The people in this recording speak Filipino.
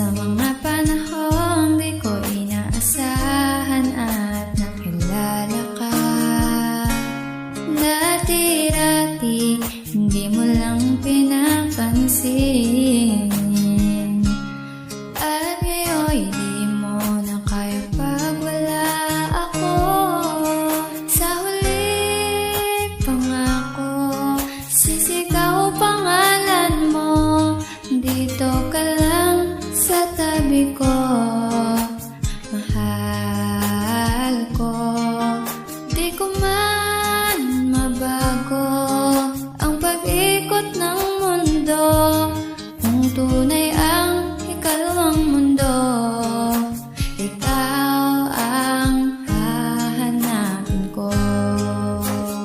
Sa mga panahong di ko inaasahan at nakilala ka Dati-dati, hindi mo lang pinapansin. At ngayon sabi ko Mahal ko Di ko man mabago Ang pag-ikot ng mundo.